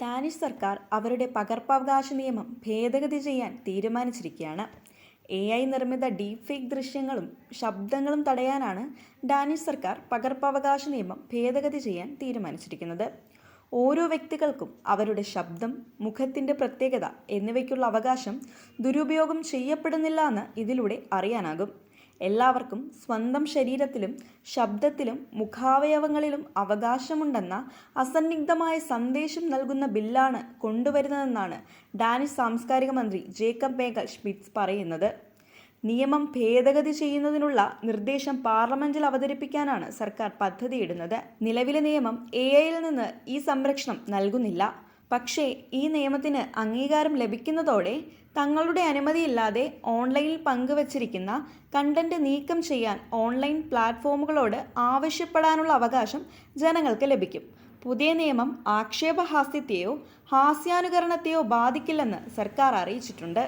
Danish സർക്കാർ അവരുടെ പകർപ്പവകാശ നിയമം ഭേദഗതി ചെയ്യാൻ തീരുമാനിച്ചിരിക്കുകയാണ്. എ ഐ നിർമ്മിത ഡീപ് ഫേക്ക് ദൃശ്യങ്ങളും ശബ്ദങ്ങളും തടയാനാണ് ഡാനിഷ് സർക്കാർ പകർപ്പവകാശ നിയമം ഭേദഗതി ചെയ്യാൻ തീരുമാനിച്ചിരിക്കുന്നത്. ഓരോ വ്യക്തികൾക്കും അവരുടെ ശബ്ദം മുഖത്തിന്റെ പ്രത്യേകത എന്നിവയ്ക്കുള്ള അവകാശം ദുരുപയോഗം ചെയ്യപ്പെടുന്നില്ല എന്ന് ഇതിലൂടെ അറിയാനാകും. എല്ലാവർക്കും സ്വന്തം ശരീരത്തിലും ശബ്ദത്തിലും മുഖാവയവങ്ങളിലും അവകാശമുണ്ടെന്ന അസന്നിഗ്ധമായ സന്ദേശം നൽകുന്ന ബില്ലാണ് കൊണ്ടുവരുന്നതെന്നാണ് ഡാനിഷ് സാംസ്കാരിക മന്ത്രി ജേക്കബ് മേഗൽ ഷ്മിറ്റ്സ് പറയുന്നത്. നിയമം ഭേദഗതി ചെയ്യുന്നതിനുള്ള നിർദ്ദേശം പാർലമെന്റിൽ അവതരിപ്പിക്കാനാണ് സർക്കാർ പദ്ധതിയിടുന്നത്. നിലവിലെ നിയമം എ ഐയിൽ നിന്ന് ഈ സംരക്ഷണം നൽകുന്നില്ല. പക്ഷേ ഈ നിയമത്തിന് അംഗീകാരം ലഭിക്കുന്നതോടെ തങ്ങളുടെ അനുമതിയില്ലാതെ ഓൺലൈനിൽ പങ്കുവച്ചിരിക്കുന്ന കണ്ടന്റ് നീക്കം ചെയ്യാൻ ഓൺലൈൻ പ്ലാറ്റ്ഫോമുകളോട് ആവശ്യപ്പെടാനുള്ള അവകാശം ജനങ്ങൾക്ക് ലഭിക്കും. പുതിയ നിയമം ആക്ഷേപഹാസ്യത്തെയോ ഹാസ്യാനുകരണത്തെയോ ബാധിക്കില്ലെന്ന് സർക്കാർ അറിയിച്ചിട്ടുണ്ട്.